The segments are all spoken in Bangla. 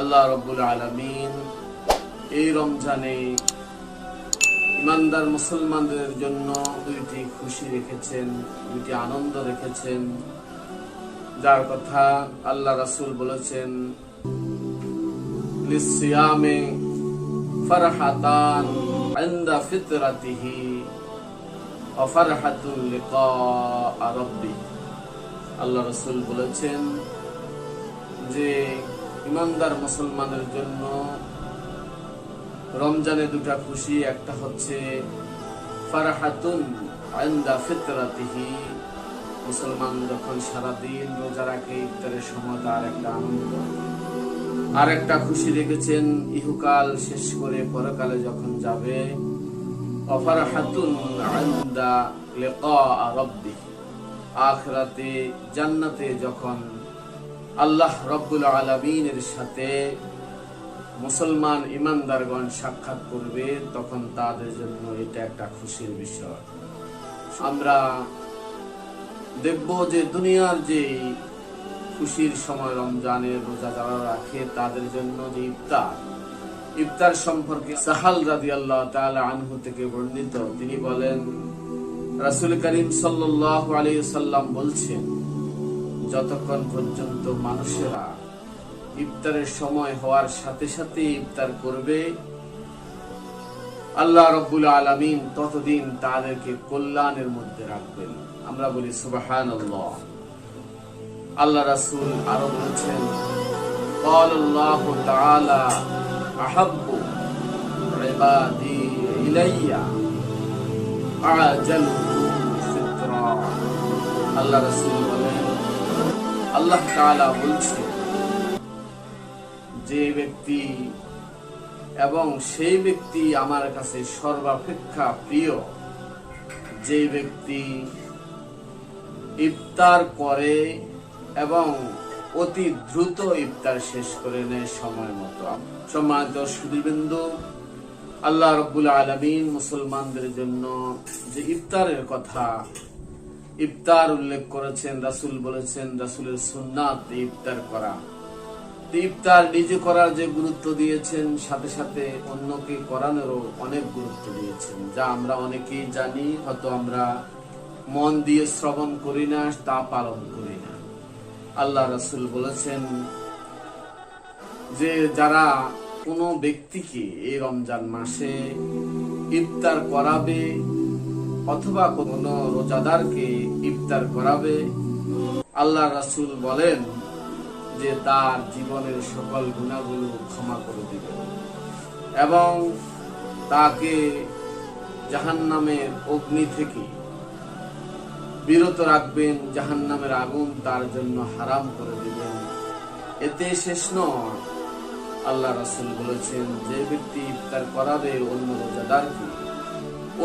আল্লাহ রব্বুল আলমিন এই রমজানে ইমানদার মুসলমানদের জন্য দুইটি খুশি রেখেছেন, দুইটি আনন্দ রেখেছেন। যার কথা আল্লাহ রাসূল বলেছেন লিসিয়ামে ফারহাতান ইনদা ফিতরাতিহি ওয়া ফারহাতুন লিকা রাব্বি। আল্লাহ রাসূল বলেছেন যে ইমানদার মুসলমানের জন্য রমজানে দুটা খুশি, একটা হচ্ছে ফারহাতুন আইন্দা ফিতরাতিহি। মুসলমান যখন সারাদিন রোজা রাখে, ইফতারের সময় তার একটা আনন্দ। আর একটা খুশি রেখেছেন ইহুকাল শেষ করে পরকালে যখন যাবে, অফারহাতুন আইন্দা লিকা রাব্বি আখরাতে, জান্নাতে যখন আল্লাহ রব্বুল আলমিনের সাথে মুসলমান ইমানদারগণ সাক্ষাৎ করবে, তখন তাদের জন্য এটা একটা খুশির বিষয়। আমরা দেখব যে দুনিয়ার যে খুশির সময় রমজানের রোজা যারা রাখে, তাদের জন্য যে ইফতার ইফতার সম্পর্কে সাহাল রাদি আল্লাহ আনহু থেকে বর্ণিত। তিনি বলেন, রাসুল করিম সাল্লাহ আলী সাল্লাম বলছেন যতক্ষণ পর্যন্ত মানুষেরা ইফতারের সময় হওয়ার সাথে সাথে ইফতার করবে আল্লাহ রব্বুল আলমিন ততদিন তাদেরকে কল্যাণের মধ্যে রাখবেন আমরা বলি সুবাহান আল্লাহ রাসুল আরো বলেছেন قال الله تعالى أحب عبادي إلي أعجله فطرا আল্লাহ রাসুল বলেন আল্লাহ তাআলা বলছেন যে ব্যক্তি এবং সেই ব্যক্তি আমার কাছে সর্বাপেক্ষা প্রিয়, যে ব্যক্তি ইফতার করে এবং অতি দ্রুত ইফতার শেষ করে নেয় সময় মতো। সম্মানিত সুদীবিন্দু আল্লাহ রব্বুল আলমিন মুসলমানদের জন্য যে ইফতারের কথা ইফতার উল্লেখ করেছেন, রাসুল বলেছেন, রাসুলের সুন্নাত ইফতার করা। ইফতার নিজে করার যে গুরুত্ব দিয়েছেন, সাথে সাথে অন্যকে করানোরও অনেক গুরুত্ব দিয়েছেন, যা আমরা অনেকেই জানি, হয়তো আমরা মন দিয়ে শ্রবণ করি না, তা পালন করি না। আল্লাহ রাসুল বলেছেন যে, যারা কোনো ব্যক্তিকে এই রমজান মাসে ইফতার করাবে অথবা কোনো রোজাদারকে ইফতার করাবে? আল্লাহ রাসুল বলেন যে তার জীবনের সকল গুণাগুলো ক্ষমা করে দিবে এবং তাকে জাহান্নামের অগ্নি থেকে বিরত রাখবেন, জাহান্নামের আগুন তার জন্য হারাম করে দিবেন। এতে শেষ নয়। আল্লাহ রাসুল বলেছেন, যে ব্যক্তি ইফতার করাবে অন্য রোজাদারকে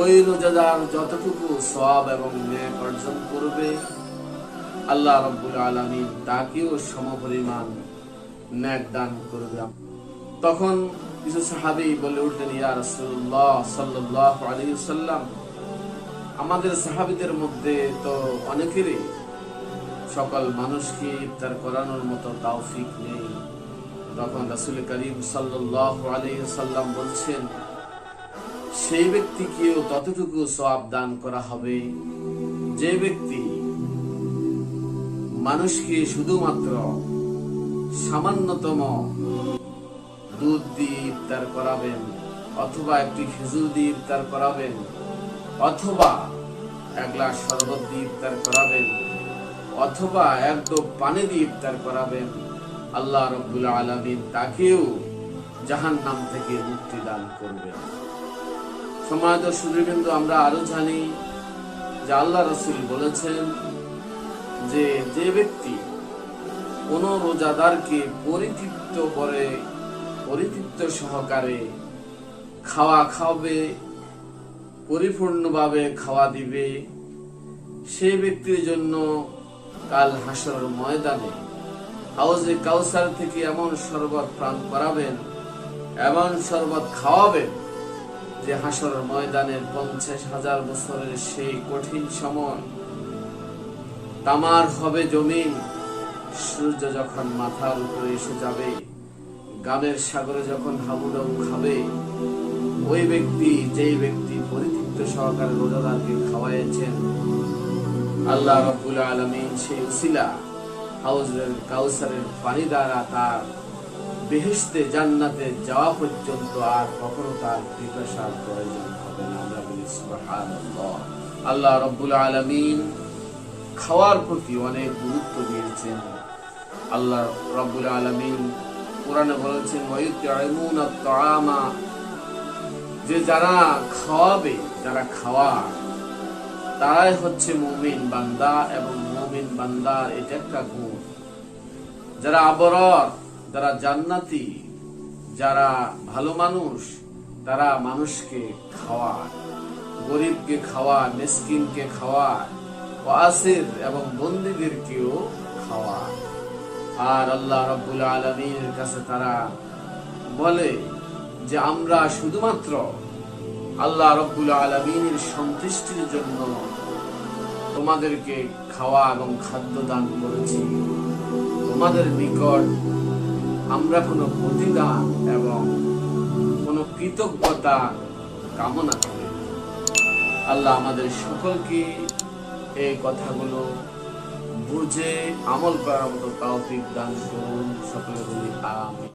ওই রোজাদার যতটুকু সব এবং ন্যায় অর্জন করবে, আল্লাহ রব্বুল আলমিন তাকেও সমপরিমাণ ন্যাক দান করবে। তখন কিছু সাহাবি বলে উঠলেন, ইয়া রাসূলুল্লাহ সাল্লাল্লাহু আলাইহি সাল্লাম আমাদের সাহাবিদের মধ্যে তো অনেকেরই সকল মানুষকে ইফতার করানোর মতো তাওফিক নেই। তখন রাসূল করিম সাল্লাল্লাহু আলাইহি সাল্লাম বলছেন সেই ব্যক্তিকেও ততটুকু সওয়াব দান করা হবে। যে ব্যক্তি মানুষকে শুধুমাত্র সামান্যতম দুধ দিয়ে ইফতার করাবেন, অথবা একটি খেজুর দিয়ে ইফতার করাবেন, অথবা এক গ্লাস শরবত দিয়ে ইফতার করাবেন, অথবা এক ডোব পানি দিয়ে ইফতার করাবেন, আল্লাহ রব্বুল আলমিন তাকেও জাহান নাম থেকে মুক্তি দান করবেন। সমাজ সুদীবৃন্দ আমরা আরও জানি যে আল্লাহ রসুল বলেছেন যে যে ব্যক্তি কোন রোজাদারকে পরিতৃপ্ত করে, পরিতৃপ্ত সহকারে খাওয়া খাওয়াবে, পরিপূর্ণভাবে খাওয়া দিবে, সে ব্যক্তির জন্য কাল হাসর ময়দানে হাউজে কাউসার থেকে এমন শরবত প্রাণ করাবেন, এমন শরবত খাওয়াবেন যে হাসর ময়দানের পঞ্চাশ হাজার বছরের সেই কঠিন সময়, তামার হবে জমিন, সূর্য যখন মাথার উপরে এসে যাবে গামের সাগরে যখন হাবুডাবু খাবে, ওই ব্যক্তি, যেই ব্যক্তি পরিতৃপ্ত সহকারে রোজাদারকে খাওয়াইছেন আল্লাহ রব্বুল আলমিন সেই উসিলা হাউজের কাউসারের পানি দ্বারা তার বেহেশতে জান্নাতে যাওয়া পর্যন্ত আর কখনো তার পিপাসার প্রয়োজন হবে না। আমরা বলি, সুবহানাল্লাহ। আল্লাহ রব্বুল আলমিন খাওয়ার প্রতি অনেক গুরুত্ব দিয়েছেন। আল্লাহ রব্বুল আলমিন কোরআনে বলেছেন ওয়ায়ুতিমুন আত-তাআমা যে যারা খাওয়াবে, যারা খাওয়া তারাই হচ্ছে মুমিন বান্দা এবং মুমিন বান্দার এটা একটা গুণ। যারা আবরর যারা জান্নাতি, যারা ভালো মানুষ, তারা মানুষকে খাওয়ায়, গরিবকে খাওয়ায়, মিসকিনকে খাওয়ায়, ওয়াসির এবং বন্দীদেরকেও খাওয়ায়। আর আল্লাহ রাব্বুল আলমীর কাছে তারা বলে যে, আমরা শুধুমাত্র আল্লাহ রব্বুল আলমিনের সন্তুষ্টির জন্য তোমাদেরকে খাওয়া এবং খাদ্য দান করেছি। তোমাদের নিকট আমরা কোনো প্রতিদান এবং কোনো কৃতজ্ঞতা কামনা করি। আল্লাহ আমাদের সকলকে এই কথাগুলো বুঝে আমল করার মতো তাও দান করুন। সকলে বলি, আমিন।